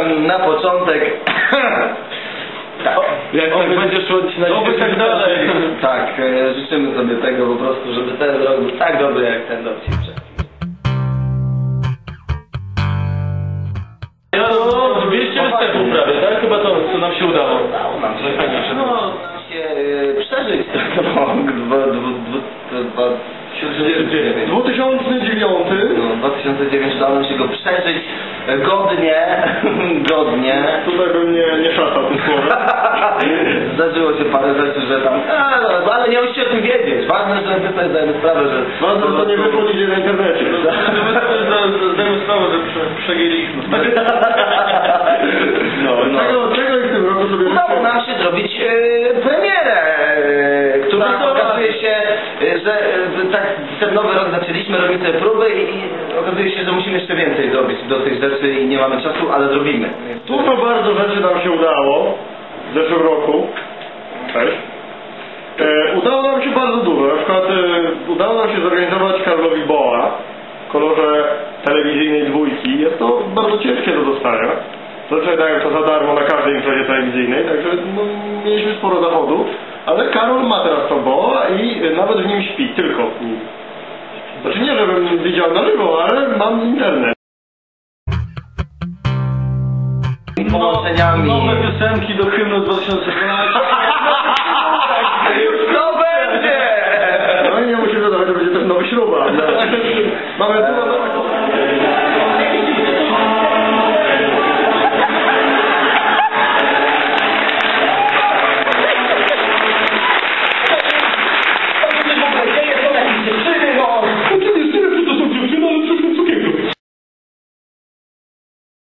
tam na początek. tak. Jak tak będzie szło na Oby tak dalej. Tak, e, życzymy sobie tego po prostu, żeby ten rok był tak dobry jak ten dowcip przed. Ja no, 200 występów prawie, tak? Chyba to, co nam się udało. Udało nam się, no, się e, przeżyć ten rok. Dwa, dwa, dwa, dwa, 2009 no, 2009 udało nam się go przeżyć godnie, godnie. Tutaj bym nie, nie szatał tym słowem. Zdarzyło się parę rzeczy, że tam, a, no, ale nie musicie o tym wiedzieć. Ważne, że my sobie zdajemy sprawę, że... Ważne, że to nie nigdzie na internecie. Zdajemy sprawę, że prze, przegięliśmy. No, No. Czego, czego w tym roku sobie Udało nam się zrobić e, premierę, e, która Tak, tak. okazuje się, e, że tak ten nowy rok zaczęliśmy, robimy te próby i okazuje się, że musimy jeszcze więcej zrobić do tych rzeczy i nie mamy czasu, ale zrobimy. Dużo bardzo rzeczy nam się udało w zeszłym roku. Cześć. E, udało nam się bardzo dużo. Na przykład e, udało nam się zorganizować Karlowi Boa w kolorze telewizyjnej dwójki. Jest to bardzo ciężkie do dostania. Zazwyczaj dają to za darmo na każdej imprezie telewizyjnej, także no, mieliśmy sporo zachodów. Ale Karol ma teraz to Boa e, nawet w nim śpi, tylko w nim. Znaczy nie, żebym widział na żywo, ale mam internet. Połączeniami. Nowe piosenki do hymnu 2012.